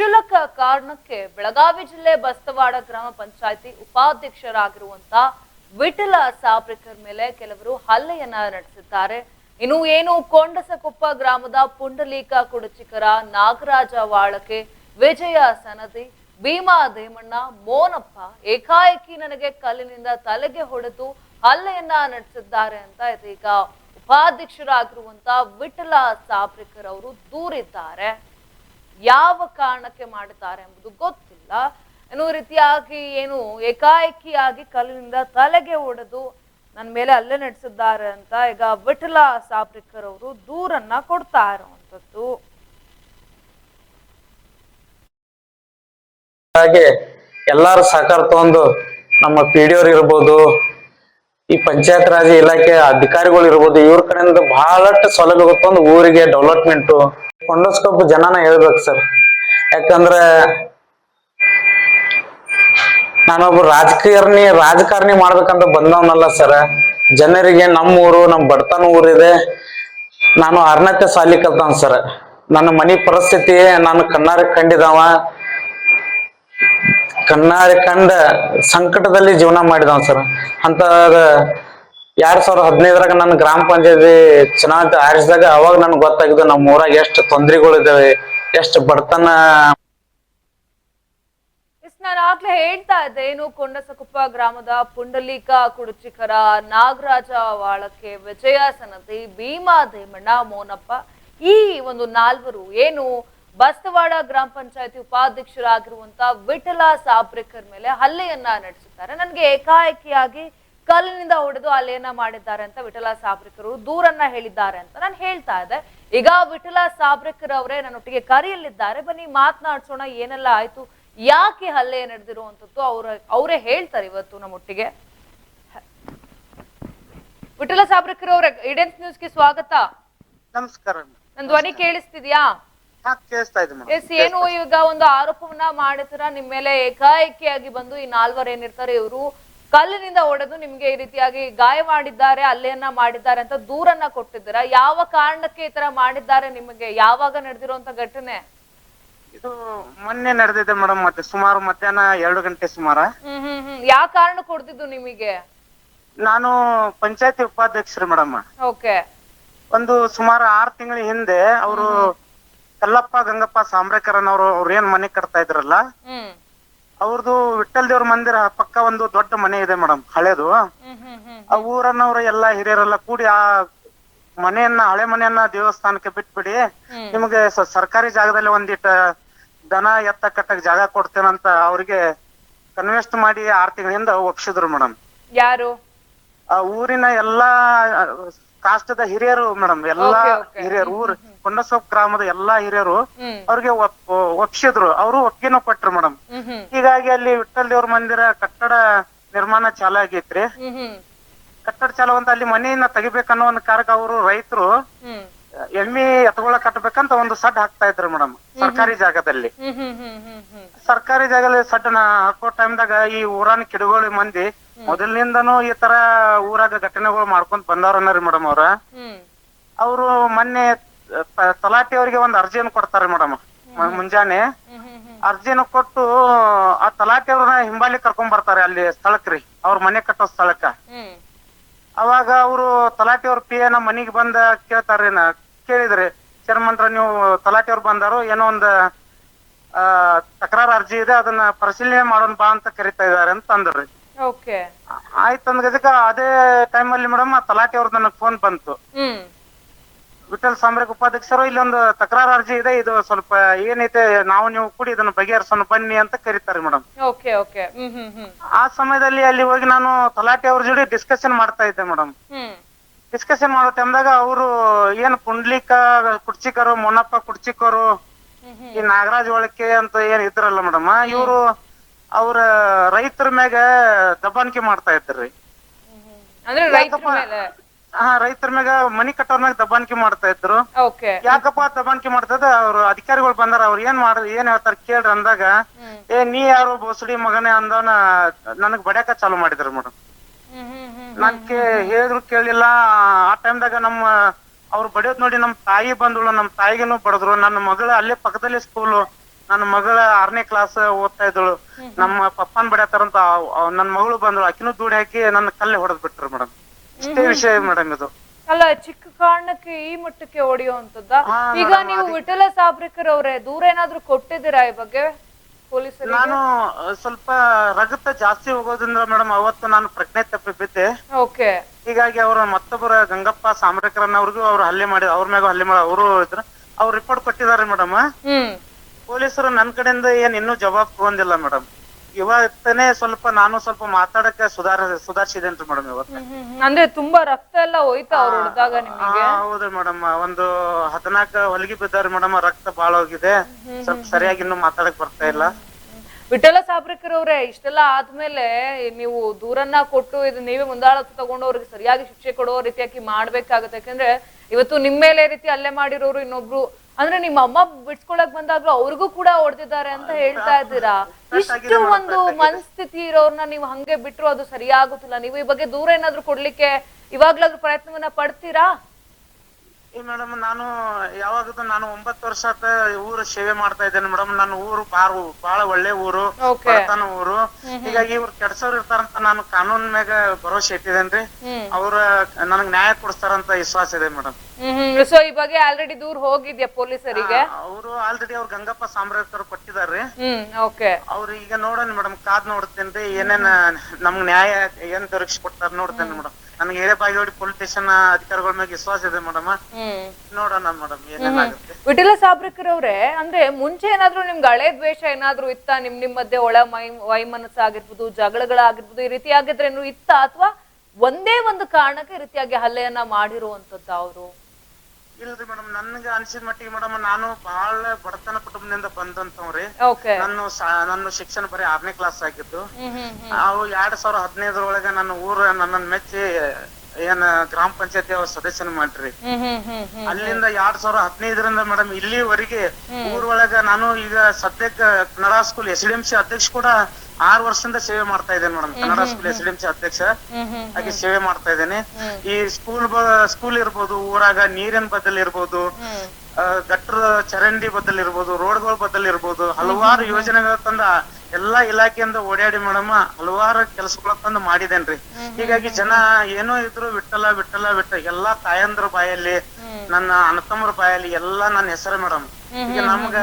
ಕ್ಷುಲ್ಲಕ ಕಾರಣಕ್ಕೆ ಬೆಳಗಾವಿ ಜಿಲ್ಲೆ ಬಸ್ತವಾಡ ಗ್ರಾಮ ಪಂಚಾಯಿತಿ ಉಪಾಧ್ಯಕ್ಷರಾಗಿರುವಂತ ವಿಠಲ ಸಾಬ್ರಿಕರ್ ಮೇಲೆ ಕೆಲವರು ಹಲ್ಲೆಯನ್ನ ನಡೆಸಿದ್ದಾರೆ. ಇನ್ನು ಏನು ಕೊಂಡಸಕೊಪ್ಪ ಗ್ರಾಮದ ಪುಂಡಲೀಕ ಕುಡಚಿಕರ ನಾಗರಾಜ ವಾಳಕೆ ವಿಜಯ ಸನದಿ, ಭೀಮಾ ದೇಮಣ್ಣ, ಮೋನಪ್ಪ ಏಕಾಏಕಿ ನನಗೆ ಕಲ್ಲಿನಿಂದ ತಲೆಗೆ ಹೊಡೆದು ಹಲ್ಲೆಯನ್ನ ನಡೆಸಿದ್ದಾರೆ ಅಂತ ಇದೀಗ ಉಪಾಧ್ಯಕ್ಷರಾಗಿರುವಂತ ವಿಠಲ ಸಾಬ್ರಿಕರ್ ಅವರು ದೂರಿದ್ದಾರೆ. ಯಾವ ಕಾರಣಕ್ಕೆ ಮಾಡುತ್ತಾರೆ ಎಂಬುದು ಗೊತ್ತಿಲ್ಲ. ಇನ್ನು ರೀತಿಯಾಗಿ ಏನು ಏಕಾಏಕಿಯಾಗಿ ಕಲ್ಲಿನಿಂದ ತಲೆಗೆ ಒಡೆದು ನನ್ನ ಮೇಲೆ ಅಲ್ಲೇ ನಡೆಸಿದ್ದಾರೆ ಅಂತ ಈಗ ವಿಠಲ ಸಾಬ್ರಿಕರ್ ಅವರು ದೂರನ್ನ ಕೊಡ್ತಾ ಇರುವಂತದ್ದು ಹಾಗೆ ಎಲ್ಲಾರು ಸಹಕಾರ ತಗೊಂಡು ನಮ್ಮ ಪಿ ಡಿ ಇರ್ಬೋದು, ಈ ಪಂಚಾಯತ್ ರಾಜ್ ಇಲಾಖೆ ಅಧಿಕಾರಿಗಳು ಇರ್ಬೋದು, ಇವ್ರ ಕಡೆಯಿಂದ ಬಹಳಷ್ಟು ಸೌಲಭ್ಯ ತಂದು ಊರಿಗೆ ಡೆವಲಪ್ಮೆಂಟ್ ಕೊಂಡಸ್ಕೊಬ್ಬ ಜನನ ಹೇಳ್ಬೇಕು ಸರ್. ಯಾಕಂದ್ರೆ ನಾನೊಬ್ಬ ರಾಜಕೀಯರ್ನಿ, ರಾಜಕಾರಣಿ ಮಾಡ್ಬೇಕಂತ ಬಂದವನಲ್ಲ ಸರ್. ಜನರಿಗೆ ನಮ್ಮ ಊರು, ನಮ್ಮ ಬಡತನ ಊರಿದೆ. ನಾನು ಅರ್ನತೆ ಸಾಲಿ ಕಲ್ತಾನ ಸರ್. ನನ್ನ ಮನಿ ಪರಿಸ್ಥಿತಿ, ನಾನು ಕಣ್ಣಾರೆ ಕಂಡಿದವ. ಕಣ್ಣಾರೆ ಕಂಡ ಸಂಕಟದಲ್ಲಿ ಜೀವನ ಮಾಡಿದವ ಸರ್. ಅಂತ ಎರಡ್ ಸಾವಿರದ ಹದಿನೈದರಾಗ ನನ್ನ ಗ್ರಾಮ ಪಂಚಾಯತಿ ಚುನಾವಣೆ ಆರಿಸಿದಾಗ ಅವಾಗ ನನ್ಗೆ ಗೊತ್ತಾಗಿದ್ದು ನಮ್ಮ ಊರಾಗ ಎಷ್ಟು ತೊಂದರೆಗಳಿದಾವೆ ಎಷ್ಟು ಬಡತನ ನಾನು ಆಗ್ಲೇ ಹೇಳ್ತಾ ಇದ್ದೆ, ಏನು ಕೊಂಡಸಕುಪ್ಪ ಗ್ರಾಮದ ಪುಂಡಲೀಕ ಕುಡುಚಿಕರ ನಾಗರಾಜ ವಾಳಕ್ಕೆ ವಿಜಯ ಸನತಿ, ಭೀಮಾ ದೇಮಣ್ಣ, ಮೋನಪ್ಪ, ಈ ಒಂದು ನಾಲ್ವರು ಏನು ಬಸ್ತವಾಡ ಗ್ರಾಮ ಪಂಚಾಯತಿ ಉಪಾಧ್ಯಕ್ಷರಾಗಿರುವಂತ ವಿಠಲ ಸಾಬ್ರೇಕರ್ ಮೇಲೆ ಹಲ್ಲೆಯನ್ನ ನಡೆಸುತ್ತಾರೆ ನನಗೆ ಏಕಾಏಕಿಯಾಗಿ ಕಲ್ಲಿನಿಂದ ಹೊಡೆದು ಅಲ್ಲೇನ ಮಾಡಿದ್ದಾರೆ ಅಂತ ವಿಠಲ ಸಾಬ್ರಿಕರು ದೂರನ್ನ ಹೇಳಿದ್ದಾರೆ ಅಂತ ನಾನು ಹೇಳ್ತಾ ಇದ್ದೆ. ಈಗ ವಿಠಲ ಸಾಬ್ರಿಕರ್ ಅವರೇ ನನ್ನೊಟ್ಟಿಗೆ ಕರೆಯಲ್ಲಿದ್ದಾರೆ. ಬನ್ನಿ ಮಾತನಾಡ್ಸೋಣ ಏನೆಲ್ಲ ಆಯ್ತು ಯಾಕೆ ಹಲ್ಲೆ ನಡೆದಿರುವಂತದ್ದು ಅವ್ರ ಅವರೇ ಹೇಳ್ತಾರೆ ಇವತ್ತು ನಮ್ಮೊಟ್ಟಿಗೆ. ವಿಠಲ ಸಾಬ್ರಿಕರ್ ಅವರೇ ಇಡೆನ್ಸ್ ನ್ಯೂಸ್ಗೆ ಸ್ವಾಗತ. ನಮಸ್ಕಾರ ನನ್ ಧ್ವನಿ ಕೇಳಿಸ್ತಿದ್ಯಾ? ಎಸ್ ಏನು ಈಗ ಒಂದು ಆರೋಪವನ್ನ ಮಾಡಿದ್ರ ನಿಮ್ಮ ಮೇಲೆ ಏಕಾಏಕಿಯಾಗಿ ಬಂದು ಈ ನಾಲ್ವರು ಏನಿರ್ತಾರೆ ಇವರು ಕಲ್ಲಿನಿಂದ ಹೊಡೆದು ನಿಮ್ಗೆ ಈ ರೀತಿಯಾಗಿ ಗಾಯ ಮಾಡಿದ್ದಾರೆ ಅಲ್ಲೇನ ಮಾಡಿದ್ದಾರೆ ಅಂತ ದೂರನ್ನ ಕೊಟ್ಟಿದ್ದೀರಾ? ಯಾವ ಕಾರಣಕ್ಕೆ ಈ ತರ ಮಾಡಿದ್ದಾರೆ ನಿಮಗೆ? ಯಾವಾಗ ನಡೆದಿರುವಂತ ಘಟನೆ? ಇದು ಮೊನ್ನೆ ನಡೆದಿದೆ ಮೇಡಮ್ ಮತ್ತೆ ಸುಮಾರು ಮಧ್ಯಾಹ್ನ ಎರಡು ಗಂಟೆ ಸುಮಾರ. ಹ್ಮ್ ಹ್ಮ್ ಹ್ಮ್. ಯಾವ ಕಾರಣ ಕೊಡ್ತಿದ್ದು ನಿಮಗೆ? ನಾನು ಪಂಚಾಯತಿ ಉಪಾಧ್ಯಕ್ಷರು ಮೇಡಮ್. ಓಕೆ. ಒಂದು ಸುಮಾರು ಆರು ತಿಂಗಳ ಹಿಂದೆ ಅವರು ಕಲ್ಲಪ್ಪ ಗಂಗಪ್ಪ ಸಾಂಬ್ರೇಕರನ್ ಅವರು ಅವ್ರ ಏನ್ ಮನೆ ಕಟ್ತಾ ಇದ್ರಲ್ಲ ಹ್ಮ್. ಅವ್ರದ್ದು ವಿಠಲ್ ದೇವ್ರ ಮಂದಿರ ಪಕ್ಕ ಒಂದು ದೊಡ್ಡ ಮನೆ ಇದೆ ಮೇಡಮ್ ಹಳೇದು. ಆ ಊರನ್ನವ್ರು ಎಲ್ಲಾ ಹಿರಿಯರೆಲ್ಲ ಕೂಡಿ ಆ ಮನೆಯನ್ನ ಹಳೆ ಮನೆಯನ್ನ ದೇವಸ್ಥಾನಕ್ಕೆ ಬಿಟ್ಬಿಡಿ ನಿಮ್ಗೆ ಸ- ಸರ್ಕಾರಿ ಜಾಗದಲ್ಲಿ ಒಂದಿಟ್ಟ ದನ ಎತ್ತ ಕಟ್ಟಕ್ ಜಾಗ ಕೊಡ್ತೇನಂತ ಅವ್ರಿಗೆ ಕನ್ವೆಸ್ಟ್ ಮಾಡಿ ಆರ್ ತಿಂಗಳಿಂದ ಒಪ್ಸಿದ್ರು ಮೇಡಮ್. ಯಾರು? ಆ ಊರಿನ ಎಲ್ಲಾ ಕಾಷ್ಟದ ಹಿರಿಯರು ಮೇಡಮ್ ಎಲ್ಲಾ Okay, okay. ಹಿರಿಯರು ಊರ್ ಕೊಂಡಸೊಪ್ ಗ್ರಾಮದ ಎಲ್ಲಾ ಹಿರಿಯರು ಹ್ಮ್. ಅವ್ರಿಗೆ ಒಪ್ ಒಪ್ಸಿದ್ರು. ಅವರು ಒಪ್ಪಿಗೆನೂ ಕೊಟ್ರು ಮೇಡಮ್. ಹೀಗಾಗಿ ಅಲ್ಲಿ ವಿಠಲ್ ದೇವ್ರ ಮಂದಿರ ಕಟ್ಟಡ ನಿರ್ಮಾಣ ಚಾಲ ಆಗೈತ್ರಿ. ಕಟ್ಟಡ ಚಾಲು ಅಂತ ಅಲ್ಲಿ ಮನೆಯನ್ನ ತೆಗಿಬೇಕನ್ನೋ ಒಂದು ಕಾರಕ್ಕೆ ಅವರು ರೈತರು ಎಮ್ಮಿ ಎತ್ಕೊಳ ಕಟ್ಟಬೇಕಂತ ಒಂದು ಸಡ್ ಹಾಕ್ತಾ ಇದ್ರು ಮೇಡಮ್ ಸರ್ಕಾರಿ ಜಾಗದಲ್ಲಿ. ಸರ್ಕಾರಿ ಜಾಗದಲ್ಲಿ ಸಡ್ನ ಹಾಕೋ ಟೈಮ್ದಾಗ ಈ ಊರಾನ ಕಿಡುಗೋಳಿ ಮಂದಿ ಮೊದಲಿನಿಂದನೂ ಈ ತರ ಊರಾಗ ಘಟನೆಗಳು ಮಾಡ್ಕೊಂತ ಬಂದವ್ರನ್ನರಿ ಮೇಡಮ್ ಅವ್ರ. ಅವ್ರು ಮೊನ್ನೆ ತಲಾಟಿ ಅವರಿಗೆ ಒಂದು ಅರ್ಜಿಯನ್ನು ಕೊಡ್ತಾರೆ ಮೇಡಮ್ ಮುಂಜಾನೆ. ಅರ್ಜಿಯನ್ನು ಕೊಟ್ಟು ಆ ತಲಾಟಿ ಅವ್ರನ್ನ ಹಿಂಬಾಲಿ ಕರ್ಕೊಂಡ್ ಬರ್ತಾರೆ ಅಲ್ಲಿ ಸ್ಥಳಕ್ರಿ ಅವ್ರ ಮನೆ ಕಟ್ಟೋ ಸ್ಥಳಕ್ಕ. ಅವಾಗ ಅವರು ತಲಾಟಿ ಅವ್ರ ಪಿ ನಮ್ಮ ಮನಿಗೆ ಬಂದ ಕೇಳ್ತಾರ್ರಿ ನಾ. ಕೇಳಿದ್ರಿ ಚರ್ಮಂತ್ರ ನೀವು ತಲಾಟಿ ಅವ್ರು ಬಂದಾರು ಏನೋ ಒಂದು ಆ ತಕರಾರು ಅರ್ಜಿ ಇದೆ ಅದನ್ನ ಪರಿಶೀಲನೆ ಮಾಡೋಣ ಬಾ ಅಂತ ಕರಿತಾ ಇದಾರೆ ಅಂತ ಅಂದ್ರಿ. ಆಯ್ತಂದ್ರೆ ಆಯ್ತು ಅಂದ್ಗದಕ್ಕ ಅದೇ ಟೈಮಲ್ಲಿ ಮೇಡಮ್ ಆ ತಲಾಟಿ ಅವ್ರದ್ದು ನನಗೆ ಫೋನ್ ಬಂತು. ವಿಠಲ್ ಸಾಮ್ರಾಜ್ಯ ಉಪಾಧ್ಯಕ್ಷರು ಇಲ್ಲೊಂದು ತಕರಾರು ಅರ್ಜಿ ಇದೆ. ಇದು ಸ್ವಲ್ಪ ಏನೈತೆ ನಾವು ನೀವು ಕೂಡಿ ಇದನ್ನ ಬಗೆಹರಿಸೋಣ ಬನ್ನಿ ಅಂತ ಕರೀತಾರೆ ಮೇಡಮ್. Okay okay. ಹ್ಮ್ ಹ್ಮ್ ಹ್ಮ್. ಆ ಸಮಯದಲ್ಲಿ ಅಲ್ಲಿ ಹೋಗಿ ನಾನು ತಲಾಟಿ ಅವ್ರ ಜೋಡಿ ಡಿಸ್ಕಷನ್ ಮಾಡ್ತಾ ಇದ್ದೆ ಮೇಡಮ್. ಹ್ಮ್. ಡಿಸ್ಕಷನ್ ಮಾಡೋ ಟೈಮ್ದಾಗ ಅವರು ಏನು ಪುಂಡ್ಲಿಕ ಕುಡ್ಚಿಕರು ಮೊನ್ನಪ್ಪ ಕುಡ್ಚಿಕರು ಈ ನಾಗರಾಜ್ ಒಳಕೆ ಅಂತ ಏನ್ ಇದ್ರಲ್ಲ ಮೇಡಮ್ ಇವರು ಅವ್ರ ರೈತರ ಮ್ಯಾಗ ದಬ್ಬಾಣಿಕೆ ಮಾಡ್ತಾ ಇದ್ರಿ. ಅಂದ್ರೆ ರೈತರ ಮೇಲೆ. ಹಾ ರೈತರ ಮ್ಯಾಗ ಮನಿ ಕಟ್ಟೋರ್ ಮ್ಯಾಗ ದಬ್ಬಾಣಿಕೆ ಮಾಡ್ತಾ ಇದ್ರು. ಓಕೆ ಯಾಕಪ್ಪ ದಬ್ಬಾಣಿಕೆ ಮಾಡ್ತದ? ಅವ್ರು ಅಧಿಕಾರಿಗಳು ಬಂದಾರ ಅವ್ರು ಏನ್ ಮಾಡ ಏನ್ ಹೇಳ್ತಾರ ಕೇಳ್ರಿ ಅಂದಾಗ ಏ ನೀ ಯಾರು ಬೋಸಡಿ ಮಗನೇ ಅಂದವನ ನನಗ್ ಬಡ್ಯಾಕ ಚಾಲು ಮಾಡಿದ್ರು ಮೇಡಮ್ ನನ್ ಹೇಳಿದ್ರು ಕೇಳಿಲ್ಲ ಆ ಟೈಮ್ದಾಗ ನಮ್ಮ ಅವ್ರು ಬಡಿಯೋದ್ ನೋಡಿ ನಮ್ ತಾಯಿ ಬಂದಳು ನಮ್ ತಾಯಿಗೇನು ಬಡದ್ರು ನನ್ನ ಮಗಳ ಅಲ್ಲೇ ಪಕ್ಕದಲ್ಲಿ ಸ್ಕೂಲು ನನ್ನ ಮಗಳ ಆರನೇ ಕ್ಲಾಸ್ ಓದ್ತಾ ಇದ್ದಳು. ನಮ್ಮ ಪಪ್ಪನ್ ಬಡಿಯತ್ತಾರಂತ ನನ್ನ ಮಗಳು ಬಂದಳು ಅಕಿನೂ ದೂಡಿ ಹಾಕಿ ನನ್ನ ಕಲ್ಲೆ ಹೊಡೆದ್ ಬಿಟ್ರು ಮೇಡಮ್ ಇಷ್ಟೇ ವಿಷಯ ಮೇಡಮ್ ಇದು. ಅಲ್ಲ ಚಿಕ್ಕ ಕಾರಣಕ್ಕೆ ಈ ಮಟ್ಟಕ್ಕೆ ಹೊಡೆಯುವಂತದ್ದ ಈಗ ನೀವು ವಿಠಲ ಸಾಬ್ರಿಕರ್ ಅವ್ರೆ ದೂರ ಏನಾದ್ರೂ ಕೊಟ್ಟಿದ್ದೀರಾ ಈ ಬಗ್ಗೆ ನಾನು ಸ್ವಲ್ಪ ರಗತ ಜಾಸ್ತಿ ಹೋಗೋದ್ರಿಂದ ಮೇಡಮ್ ಅವತ್ತು ನಾನು ಪ್ರಜ್ಞೆ ತಪ್ಪಿ ಬಿದ್ದೆ. ಓಕೆ. ಹೀಗಾಗಿ ಅವರ ಮತ್ತೊಬ್ಬರ ಗಂಗಪ್ಪ ಸಾಮ್ರಿಕರನ್ನ ಅವ್ರಿಗೂ ಅವ್ರು ಹಲ್ಲೆ ಮಾಡಿ ಅವ್ರ ಮ್ಯಾಗ ಹಲ್ಲೆ ಮಾಡಿ ಅವರು ಇದ್ರ. ಅವ್ರು ರಿಪೋರ್ಟ್ ಕೊಟ್ಟಿದ್ದಾರೆ ಮೇಡಮ್. ಪೊಲೀಸರು ನನ್ನ ಕಡೆಯಿಂದ ಏನ್ ಇನ್ನೂ ಜವಾಬ್ ತಗೊಂಡಿಲ್ಲ ಮೇಡಮ್. ಇವತ್ತನೇ ಸ್ವಲ್ಪ ನಾನು ಸ್ವಲ್ಪ ಮಾತಾಡಕ್ಕೆ ಸುಧಾರ ಸುಧಾರಿಸಿದೇನ್ರಿ ಮೇಡಮ್ ಇವತ್ತು. ಅಂದ್ರೆ ತುಂಬಾ ರಕ್ತ ಎಲ್ಲ ಹೋಯ್ತಾ ಅವ್ರು ಹೊಡೆದಾಗ ನಿಮಗೆ? ಹೌದು ಮೇಡಮ್ ಒಂದು ಹದಿನಾಲ್ಕ ಹೊಲಿಗೆ ಬಿದ್ದಾರ ಮೇಡಮ್ ರಕ್ತ ಬಾಳ ಹೋಗಿದೆ. ಸ್ವಲ್ಪ ಸರಿಯಾಗಿ ಇನ್ನು ಮಾತಾಡಕ್ ಬರ್ತಾ ಇಲ್ಲ. ವಿಠಲ ಸಾಬ್ರಿಕರ್ ಅವ್ರೆ ಇಷ್ಟೆಲ್ಲ ಆದ್ಮೇಲೆ ನೀವು ದೂರನ್ನ ಕೊಟ್ಟು ಇದು ನೀವೇ ಮುಂದಾಳತ್ವ ತಗೊಂಡು ಅವ್ರಿಗೆ ಸರಿಯಾಗಿ ಶಿಕ್ಷೆ ಕೊಡೋ ರೀತಿಯಾಗಿ ಮಾಡ್ಬೇಕಾಗತ್ತೆ. ಯಾಕಂದ್ರೆ ಇವತ್ತು ನಿಮ್ ಮೇಲೆ ರೀತಿ ಅಲ್ಲೇ ಮಾಡಿರೋರು ಇನ್ನೊಬ್ರು. ಅಂದ್ರೆ ನಿಮ್ಮ ಅಮ್ಮ ಬಿಡ್ಸ್ಕೊಳಕ್ ಬಂದಾಗಲೂ ಅವ್ರಿಗೂ ಕೂಡ ಹೊಡೆದಿದ್ದಾರೆ ಅಂತ ಹೇಳ್ತಾ ಇದ್ದೀರಾ? ಇಷ್ಟು ಒಂದು ಮನಸ್ಥಿತಿ ಇರೋರ್ನ ನೀವು ಹಂಗೆ ಬಿಟ್ರು ಅದು ಸರಿಯಾಗುತ್ತಿಲ್ಲ. ನೀವು ಈ ಬಗ್ಗೆ ದೂರ ಏನಾದ್ರು ಕೊಡ್ಲಿಕ್ಕೆ ಇವಾಗ್ಲಾದ್ರೂ ಪ್ರಯತ್ನವನ್ನ ಪಡ್ತೀರಾ? ಈ ಮೇಡಮ್ ನಾನು ಯಾವಾಗದ ನಾನು ಒಂಬತ್ತು ವರ್ಷ ಆತ ಊರು ಸೇವೆ ಮಾಡ್ತಾ ಇದ್ದೇನೆ ಮೇಡಮ್. ನನ್ನ ಊರು ಬಾರ್ ಬಾಳ ಒಳ್ಳೆ ಊರು Okay. ಬಡತನ ಊರು. ಹೀಗಾಗಿ ಇವ್ರು ಕೆಡ್ಸೋರ್ ಇರ್ತಾರಂತ ನಾನು ಕಾನೂನ್ ಮ್ಯಾಗ ಭರವಸೆ ಇಟ್ಟಿದ್ದೇನ್ರಿ. ಹ್ಮ್. ಅವ್ರ ನನಗ್ ನ್ಯಾಯ ಕೊಡಿಸ್ತಾರಂತ ವಿಶ್ವಾಸ ಇದೆ ಮೇಡಮ್. ಹ್ಮ್ ಸೊ ಈ ಬಗ್ಗೆ ಆಲ್ರೆಡಿ ದೂರ ಹೋಗಿದ್ಯಾ ಪೊಲೀಸರಿಗೆ? ಅವರು ಆಲ್ರೆಡಿ ಅವ್ರ ಗಂಗಪ್ಪ ಸಾಮ್ರಾಜ್ಯರು ಕೊಟ್ಟಿದಾರ್ರಿ. ಹ್ಮ್ ಓಕೆ. ಅವ್ರು ಈಗ ನೋಡೋಣ ಮೇಡಮ್ ಕಾದ್ ನೋಡ್ತೇನ್ರಿ ಏನೇನ್ ನಮ್ಗ್ ನ್ಯಾಯ ಏನ್ ದೊರಕಿಸಿ ಕೊಡ್ತಾರ ನೋಡ್ತೇನೆ ಮೇಡಮ್. ಬಾಗೇವಾಡಿ ಪೊಲೀಸ್ ಸ್ಟೇಷನ್ ಅಧಿಕಾರಿಗಳ ಮೇಲೆ ವಿಶ್ವಾಸ ಇದೆ ಮೇಡಮ್. ನೋಡೋಣ ಮೇಡಮ್ ಏನೇನಾಗುತ್ತೆ ವಿಠಲ ಸಾಬ್ರಿಕರ್ ಅವ್ರೆ ಅಂದ್ರೆ ಮುಂಚೆ ಏನಾದ್ರೂ ನಿಮ್ಗೆ ಹಳೆ ದ್ವೇಷ ಏನಾದ್ರು ಇತ್ತ? ನಿಮ್ ನಿಮ್ ಮಧ್ಯೆ ಒಳ ಮೈ ವೈಮನಸ್ಸ ಆಗಿರ್ಬೋದು ಜಗಳಗಳಾಗಿರ್ಬೋದು ಈ ರೀತಿ ಆಗಿದ್ರೆ ಇತ್ತ? ಅಥವಾ ಒಂದೇ ಒಂದು ಕಾರಣಕ್ಕೆ ಈ ರೀತಿಯಾಗಿ ಹಲ್ಲೆಯನ್ನ ಮಾಡಿರುವಂತದ್ದು ಅವರು? ಇಲ್ರಿ ಮೇಡಮ್ ನನ್ಗ ಅನ್ಸಿದ ಮಟ್ಟಿಗೆ ಮೇಡಮ್ ನಾನು ಬಹಳ ಬಡತನ ಕುಟುಂಬದಿಂದ ಬಂದಂತವ್ರಿ ನನ್ನ ಸಾ- ನನ್ನ ಶಿಕ್ಷಣ ಬರೀ ಆರನೇ ಕ್ಲಾಸ್ ಆಗಿದ್ದು. ಹ್ಮ್ ಹ್ಮ್ ಹ್ಮ್. ಅವು ಎರಡ್ ಸಾವಿರ ಹದಿನೈದರೊಳಗ ನನ್ನ ಊರ ನನ್ನನ್ ಮೆಚ್ಚಿ ಏನ ಗ್ರಾಮ ಪಂಚಾಯತಿ ಅವ್ರ ಸದಸ್ಯನ ಮಾಡ್ರಿ. ಹ್ಮ್ ಹ್ಮ್ ಹ್ಮ್ ಹ್ಮ್ ಅಲ್ಲಿಂದ ಎರಡ್ ಸಾವಿರ ಹದಿನೈದರಿಂದ ಮೇಡಮ್ ಇಲ್ಲಿವರೆಗೆ ಊರೊಳಗ ನಾನು ಈಗ ಸದ್ಯಕ್ಕ Kannada school S D M C ಅಧ್ಯಕ್ಷ ಕೂಡ ಆರು ವರ್ಷದಿಂದ ಸೇವೆ ಮಾಡ್ತಾ ಇದ್ದೇನೆ madam Kannada school S D M C ಅಧ್ಯಕ್ಷ ಹಾಗೆ ಸೇವೆ ಮಾಡ್ತಾ ಇದ್ದೇನೆ ಈ ಸ್ಕೂಲ್ ಸ್ಕೂಲ್ ಇರ್ಬೋದು ಊರಾಗ ನೀರಿನ ಬದಲ್ ಇರ್ಬೋದು ಗಟ್ಟರ ಚರಂಡಿ ಬದಲ್ ಇರ್ಬೋದು ರೋಡ್ಗಳ ಬದಲ್ ಇರ್ಬೋದು ಹಲವಾರು ಯೋಜನೆಗಳ ತಂದ ಎಲ್ಲಾ ಇಲಾಖೆಯಿಂದ ಓಡಾಡಿ ಮೇಡಮ್ ಹಲವಾರು ಕೆಲಸಗಳ ತಂದು ಮಾಡಿದೇನ್ರಿ ಹೀಗಾಗಿ ಜನ ಏನೋ ಇದ್ರು ಬಿಟ್ಟಲ್ಲ ಬಿಟ್ಟಲ್ಲ ಬಿಟ್ಟ ಎಲ್ಲಾ ತಾಯಂದ್ರ ಬಾಯಲ್ಲಿ ನನ್ನ ಅಣ್ಣತಮ್ಮರ ಬಾಯಲ್ಲಿ ಎಲ್ಲಾ ನನ್ನ ಹೆಸರು ಮೇಡಮ್ ಈಗ ನಮ್ಗ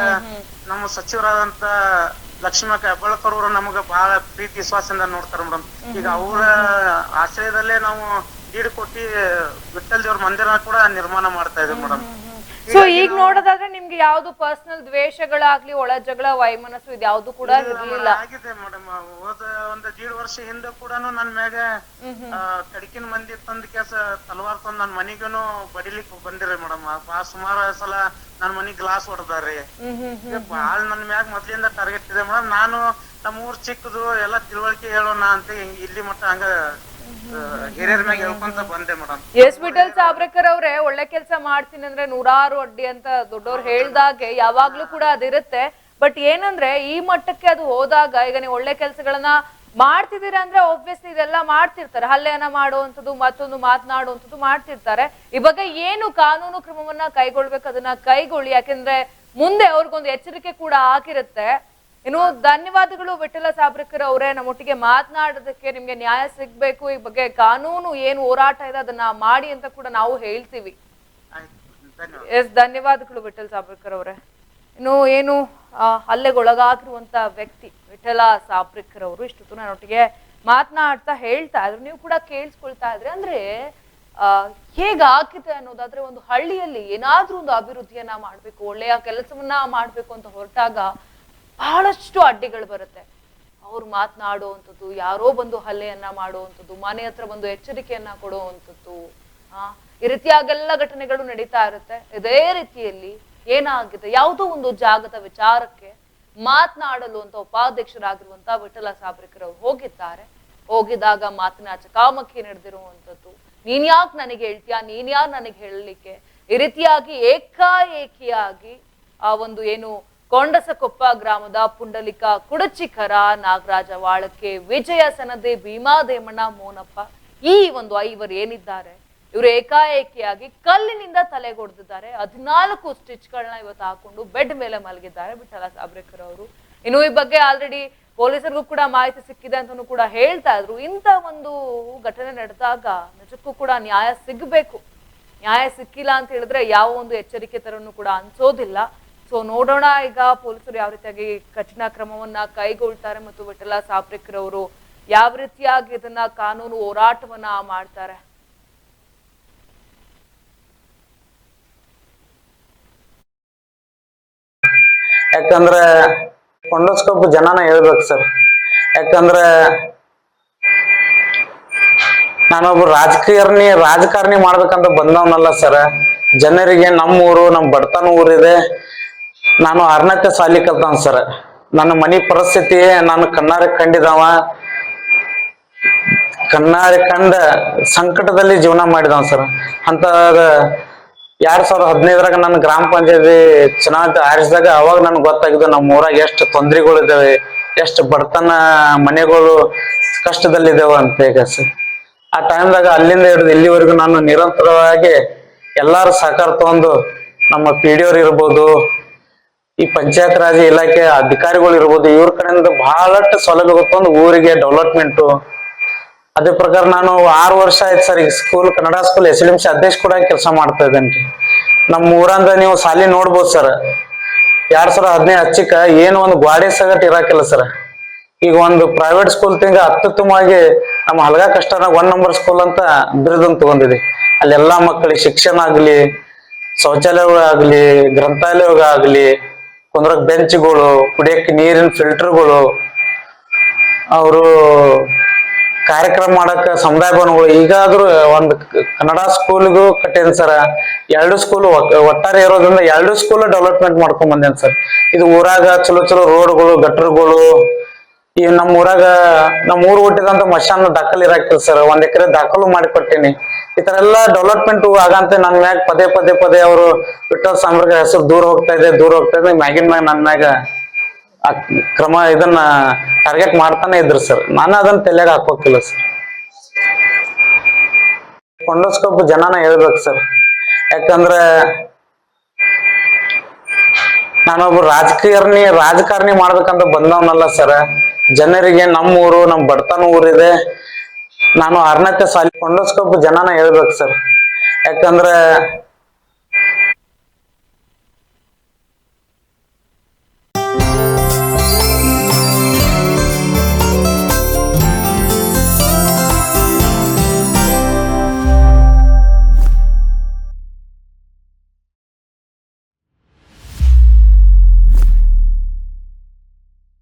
ನಮ್ಮ ಸಚಿವರಾದಂತ ಲಕ್ಷ್ಮೀ ಹೆಬ್ಬಾಳ್ಕರ್ ಅವರು ನಮಗ ಬಹಳ ಪ್ರೀತಿ ವಿಶ್ವಾಸದಿಂದ ನೋಡ್ತಾರ ಮೇಡಮ್ ಈಗ ಅವರ ಆಶ್ರಯದಲ್ಲೇ ನಾವು ಈಡು ಕೊಟ್ಟಿ ವಿಠಲ್ ದೇವ್ರ ಮಂದಿರ ಕೂಡ ನಿರ್ಮಾಣ ಮಾಡ್ತಾ ಇದೀವಿ ಮೇಡಮ್ ಸೊ ಈಗ ನೋಡೋದಾದ್ರೆ ನಿಮ್ಗೆ ಯಾವ್ದು ಪರ್ಸನಲ್ ದ್ವೇಷಗಳಾಗ್ಲಿ ಒಳ ಜಗಳ ವೈಮನಸ್ಸು ಇದ್ಯಾವ್ದು ಕೂಡ ಇರ್ಲಿಲ್ಲ. ಆಗಿದೆ ಮೇಡಮ್ ಹೋದ ಒಂದ್ ದೀಡ್ ವರ್ಷ ಹಿಂದೆ ಕೂಡ ನನ್ ಮ್ಯಾಗ ಕಡಿಕಿನ ಮಂದಿ ತಂದ ಕೆಲಸ ತಲವಾರ್ ತಂದ್ ನನ್ ಮನಿಗೂನು ಬಡಿಲಿಕ್ ಬಂದಿರಿ ಮೇಡಮ್ ಸುಮಾರು ಸಲ ನನ್ ಮನಿಗ್ ಗ್ಲಾಸ್ ಹೊಡೆದಾರಿ. ಹ್ಮ್ ಹ್ಮ್ ಬಾಳ್ ನನ್ ಮ್ಯಾಗ ಮೊದ್ಲಿಂದ ಟಾರ್ಗೆಟ್ ಇದೆ ಮೇಡಮ್ ನಾನು ನಮ್ಮ ಊರ್ ಚಿಕ್ಕದು ಎಲ್ಲಾ ತಿಳುವಳಿಕೆ ಹೇಳೋಣ ಅಂತ ಇಲ್ಲಿ ಮಟ್ಟ ಹಂಗ ಎಸ್ ಸಾಬ್ರೇಕರ್ ಅವ್ರೆ, ಒಳ್ಳೆ ಕೆಲಸ ಮಾಡ್ತೀನಿ ಅಂದ್ರೆ ನೂರಾರು ಅಡ್ಡಿ ಅಂತ ದೊಡ್ಡವ್ರು ಹೇಳ್ದಾಗೆ ಯಾವಾಗ್ಲೂ ಕೂಡ ಅದಿರುತ್ತೆ. ಬಟ್ ಏನಂದ್ರೆ, ಈ ಮಟ್ಟಕ್ಕೆ ಅದು ಹೋದಾಗ, ಈಗ ನೀವು ಒಳ್ಳೆ ಕೆಲಸಗಳನ್ನ ಮಾಡ್ತಿದ್ದೀರಾ ಅಂದ್ರೆ ಆಬ್ವಿಯಸ್ಲಿ ಇದೆಲ್ಲ ಮಾಡ್ತಿರ್ತಾರೆ. ಹಲ್ಲೆಯನ್ನ ಮಾಡುವಂಥದ್ದು, ಮತ್ತೊಂದು ಮಾತನಾಡುವಂಥದ್ದು ಮಾಡ್ತಿರ್ತಾರೆ. ಇವಾಗ ಏನು ಕಾನೂನು ಕ್ರಮವನ್ನ ಕೈಗೊಳ್ಬೇಕು, ಅದನ್ನ ಕೈಗೊಳ್ಳಿ. ಯಾಕೆಂದ್ರೆ ಮುಂದೆ ಅವ್ರಿಗೊಂದು ಎಚ್ಚರಿಕೆ ಕೂಡ ಆಗಿರುತ್ತೆ. ಇನ್ನು ಧನ್ಯವಾದಗಳು ವಿಠಲ ಸಾಬ್ರಿಕರ್ ಅವರೇ. ನಮ್ಮೊಟ್ಟಿಗೆ ಮಾತನಾಡೋದಕ್ಕೆ ನಿಮ್ಗೆ ನ್ಯಾಯ ಸಿಗ್ಬೇಕು. ಈ ಬಗ್ಗೆ ಕಾನೂನು ಏನು ಹೋರಾಟ ಇದೆ ಅದನ್ನ ಮಾಡಿ ಅಂತ ಕೂಡ ನಾವು ಹೇಳ್ತೀವಿ. ಎಸ್, ಧನ್ಯವಾದಗಳು ವಿಠಲ್ ಸಾಬ್ರಿಕರ್ ಅವರೇ. ಇನ್ನು ಏನು ಹಲ್ಲೆಗೊಳಗಾಗಿರುವಂತ ವ್ಯಕ್ತಿ ವಿಠಲ ಸಾಬ್ರಿಕರ್ ಅವರು ಇಷ್ಟು ನನ್ನೊಟ್ಟಿಗೆ ಮಾತನಾಡ್ತಾ ಹೇಳ್ತಾ ಇದ್ರು. ನೀವು ಕೂಡ ಕೇಳಿಸ್ಕೊಳ್ತಾ ಇದ್ರೆ ಅಂದ್ರೆ ಹೇಗಾಗಿದೆ ಅನ್ನೋದಾದ್ರೆ ಒಂದು ಹಳ್ಳಿಯಲ್ಲಿ ಏನಾದ್ರೂ ಒಂದು ಅಭಿವೃದ್ಧಿಯನ್ನ ಮಾಡ್ಬೇಕು, ಒಳ್ಳೆಯ ಕೆಲಸವನ್ನ ಮಾಡ್ಬೇಕು ಅಂತ ಹೊರಟಾಗ ಬಹಳಷ್ಟು ಅಡ್ಡಿಗಳು ಬರುತ್ತೆ. ಅವ್ರು ಮಾತನಾಡುವಂಥದ್ದು ಯಾರೋ ಬಂದು ಹಲ್ಲೆಯನ್ನ ಮಾಡುವಂಥದ್ದು ಮನೆ ಹತ್ರ ಬಂದು ಎಚ್ಚರಿಕೆಯನ್ನ ಕೊಡುವಂಥದ್ದು ಆ, ಈ ರೀತಿಯಾಗೆಲ್ಲ ಘಟನೆಗಳು ನಡೀತಾ ಇರುತ್ತೆ. ಇದೇ ರೀತಿಯಲ್ಲಿ ಏನಾಗಿದೆ? ಯಾವುದೋ ಒಂದು ಜಾಗದ ವಿಚಾರಕ್ಕೆ ಮಾತನಾಡಲು ಅಂತ ಉಪಾಧ್ಯಕ್ಷರಾಗಿರುವಂತಹ ವಿಠಲ ಸಾಬ್ರಿಕರ್ ಹೋಗಿದ್ದಾರೆ. ಹೋಗಿದಾಗ ಮಾತಿನ ಚಕಾಮಕಿ ನಡೆದಿರುವಂಥದ್ದು. ನೀನ್ ಯಾಕೆ ನನಗೆ ಹೇಳ್ತೀಯಾ? ನೀನ್ ಯಾರು ನನಗೆ ಹೇಳಲಿಕ್ಕೆ? ಈ ರೀತಿಯಾಗಿ ಏಕಾಏಕಿಯಾಗಿ ಆ ಒಂದು ಏನು ಕೊಂಡಸಕೊಪ್ಪ ಗ್ರಾಮದ ಪುಂಡಲಿಕ ಕುಡಚಿಕರ ನಾಗರಾಜ ವಾಳಕೆ ವಿಜಯ ಸನದೆ ಭೀಮಾದೇಮಣ್ಣ ಮೋನಪ್ಪ. ಈ ಒಂದು ಐವರು ಏನಿದ್ದಾರೆ? ಇವರು ಏಕಾಏಕಿಯಾಗಿ ಕಲ್ಲಿನಿಂದ ತಲೆಗೊಡ್ದಿದ್ದಾರೆ ಹದಿನಾಲ್ಕು ಸ್ಟಿಚ್ಗಳನ್ನ ಇವತ್ತು ಹಾಕೊಂಡು ಬೆಡ್ ಮೇಲೆ ಮಲಗಿದ್ದಾರೆ ವಿಠಲ ಸಾಬ್ರೇಕರ್ ಅವರು. ಇನ್ನು ಈ ಬಗ್ಗೆ ಆಲ್ರೆಡಿ ಪೊಲೀಸರಿಗೂ ಕೂಡ ಮಾಹಿತಿ ಸಿಕ್ಕಿದೆ ಅಂತ ಕೂಡ ಹೇಳ್ತಾ ಇದ್ರು. ಇಂಥ ಒಂದು ಘಟನೆ ನಡೆದಾಗ ನಿಜಕ್ಕೂ ಕೂಡ ನ್ಯಾಯ ಸಿಗಬೇಕು. ನ್ಯಾಯ ಸಿಕ್ಕಿಲ್ಲ ಅಂತ ಹೇಳಿದ್ರೆ ಯಾವ ಒಂದು ಎಚ್ಚರಿಕೆ ತರನು ಕೂಡ ಅನ್ಸೋದಿಲ್ಲ. ಸೊ ನೋಡೋಣ. ಈಗ ಪೊಲೀಸರು ಯಾವ ರೀತಿಯಾಗಿ ಕಠಿಣ ಕ್ರಮವನ್ನ ಕೈಗೊಳ್ತಾರೆ ಮತ್ತು ವಿಠಲ ಸಾಪ್ರಿಕರ್ ಅವರು ಯಾವ ರೀತಿಯಾಗಿ ಇದನ್ನ ಕಾನೂನು ಹೋರಾಟವನ್ನ ಮಾಡ್ತಾರೆ? ಯಾಕಂದ್ರೆ ಕೊಂಡೋಸ್ಕೊಬ್ಬ ಜನನ ಹೇಳ್ಬೇಕು ಸರ್. ಯಾಕಂದ್ರೆ ನಾನೊಬ್ಬ ರಾಜಕೀಯರ್ನಿ, ರಾಜಕಾರಣಿ ಮಾಡ್ಬೇಕಂತ ಬಂದವನಲ್ಲ ಸರ್. ಜನರಿಗೆ ನಮ್ಮ ಊರು ನಮ್ಮ ಬಡತನ ಊರಿದೆ. ನಾನು ಆರನೇತೆ ಸಾಲಿ ಕಲ್ತಾನ ಸರ್. ನನ್ನ ಮನಿ ಪರಿಸ್ಥಿತಿ, ನಾನು ಕಣ್ಣಾರೆ ಕಂಡಿದವ. ಕಣ್ಣಾರೆ ಕಂಡ ಸಂಕಟದಲ್ಲಿ ಜೀವನ ಮಾಡಿದವ ಸರ್. ಅಂತ ಎರಡ್ ಸಾವಿರದ ಹದಿನೈದರಾಗ ನನ್ನ ಗ್ರಾಮ ಪಂಚಾಯತಿ ಚುನಾವಣೆ ಆರಿಸಿದಾಗ ಅವಾಗ ನನ್ಗೆ ಗೊತ್ತಾಗಿದ್ದು ನಮ್ಮ ಊರಾಗ ಎಷ್ಟು ತೊಂದರೆಗಳು ಇದಾವೆ, ಎಷ್ಟು ಬಡತನ ಮನೆಗಳು ಕಷ್ಟದಲ್ಲಿದ್ದಾವೆ ಅಂತ ಈಗ ಸರ್. ಆ ಟೈಮ್ದಾಗ ಅಲ್ಲಿಂದ ಹಿಡಿದು ಇಲ್ಲಿವರೆಗೂ ನಾನು ನಿರಂತರವಾಗಿ ಎಲ್ಲರೂ ಸಹಕಾರ ತಗೊಂಡು ನಮ್ಮ ಪಿ ಡಿ ಅವ್ರು ಇರ್ಬೋದು ಈ ಪಂಚಾಯತ್ ರಾಜ್ ಇಲಾಖೆ ಅಧಿಕಾರಿಗಳು ಇರ್ಬೋದು, ಇವ್ರ ಕಡೆಯಿಂದ ಬಹಳಷ್ಟು ಸೌಲಭ್ಯ ಗೊತ್ತೊಂದು ಊರಿಗೆ ಡೆವಲಪ್ಮೆಂಟು ಅದೇ ಪ್ರಕಾರ ನಾನು ಆರು ವರ್ಷ ಆಯ್ತು ಸರ್ ಈಗ school Kannada school S D M C ಅಧ್ಯಕ್ಷ ಕೂಡ ಕೆಲಸ ಮಾಡ್ತಾ ಇದ್ದೇನೆ. ರೀ ನಮ್ಮ ಊರಂದ ನೀವು ಸಾಲಿ ನೋಡ್ಬೋದು ಸರ್. ಎರಡ್ ಸಾವಿರದ ಹದಿನೈದು ಹಚ್ಚಿಕ ಏನು ಒಂದು ಗ್ವಾಡೆ ಸಗಟ್ ಇರಾಕಿಲ್ಲ ಸರ್. ಈಗ ಒಂದು ಪ್ರೈವೇಟ್ ಸ್ಕೂಲ್ ತಿಂಗ ಅತ್ಯುತ್ತಮವಾಗಿ ನಮ್ಮ ಹಲಗ ಕಷ್ಟನ ಒನ್ ನಂಬರ್ ಸ್ಕೂಲ್ ಅಂತ ಬಿರುದನ್ನು ತಗೊಂಡಿದೆ. ಅಲ್ಲಿ ಎಲ್ಲಾ ಮಕ್ಕಳಿಗೆ ಶಿಕ್ಷಣ ಆಗ್ಲಿ ಶೌಚಾಲಯಗಳಾಗ್ಲಿ ಗ್ರಂಥಾಲಯಗಳಾಗ್ಲಿ ಕುಂದ್ರಕ್ ಬೆಂಚ್ಗಳು ಕುಡಿಯಕ್ಕೆ ನೀರಿನ ಫಿಲ್ಟರ್ಗಳು ಅವರು ಕಾರ್ಯಕ್ರಮ ಮಾಡಕ್ಕೆ ಸಮುದಾಯ ಭವನಗಳು, ಈಗಾದ್ರೂ ಒಂದು ಕನ್ನಡ ಸ್ಕೂಲ್ಗೂ ಕಟ್ಟೇನ್ ಸರ್ ಎರಡು ಸ್ಕೂಲ್ ಒಟ್ಟಾರೆ ಇರೋದ್ರಿಂದ ಎರಡು ಸ್ಕೂಲ್ ಡೆವಲಪ್ಮೆಂಟ್ ಮಾಡ್ಕೊಂಡ್ ಬಂದೇನ್ ಸರ್ ಇದು ಊರಾಗ ಚಲೋ ಚಲೋ ರೋಡ್ಗಳು ಗಟ್ರಗಳು ಈ ನಮ್ಮ ಊರಾಗ, ನಮ್ಮ ಊರು ಹುಟ್ಟಿದಂತ ಮಶಾನ್ ದಾಖಲೆ ಇರಾಕಿಲ್ಲ ಸರ್ ಒಂದ್ ಎಕರೆ ದಾಖಲು ಮಾಡಿಕೊಟ್ಟೀನಿ. ಈ ತರ ಎಲ್ಲಾ ಡೆವಲಪ್ಮೆಂಟ್ ಆಗಂತ ನನ್ ಮ್ಯಾಗ ಪದೇ ಪದೇ ಪದೇ ಅವರು ವಿಠಲ್ ಸಾಂಬ್ರಗ ಹೆಸರು ದೂರ ಹೋಗ್ತಾ ಇದೆ, ದೂರ ಹೋಗ್ತಾ ಇದೆ. ಮ್ಯಾಗಿನ ಮ್ಯಾಗ ನನ್ ಮ್ಯಾಗ ಕ್ರಮ ಇದನ್ನ ಟಾರ್ಗೆಟ್ ಮಾಡ್ತಾನೆ ಇದ್ರು ಸರ್ ನಾನು ಅದನ್ನ ತಲೆಗೆ ಹಾಕೋಕಿಲ್ಲ ಸರ್ ಕೊಂಡೋಸ್ಕೊಬ್ಬ ಜನನ ಹೇಳ್ಬೇಕು ಸರ್ ಯಾಕಂದ್ರೆ ನಾನೊಬ್ಬ ರಾಜಕೀಯ ರಾಜಕಾರಣಿ ಮಾಡ್ಬೇಕಂತ ಬಂದವನಲ್ಲ ಸರ್ ಜನರಿಗೆ ನಮ್ಮ ಊರು ನಮ್ಮ ಬಡತನ ಊರಿದೆ. ನಾನು ಆರನೇತೆ ಸಾಲಿ ಕೊಂಡೋಸ್ಕೊಬ್ಬ ಜನನ ಹೇಳ್ಬೇಕು ಸರ್. ಯಾಕಂದ್ರೆ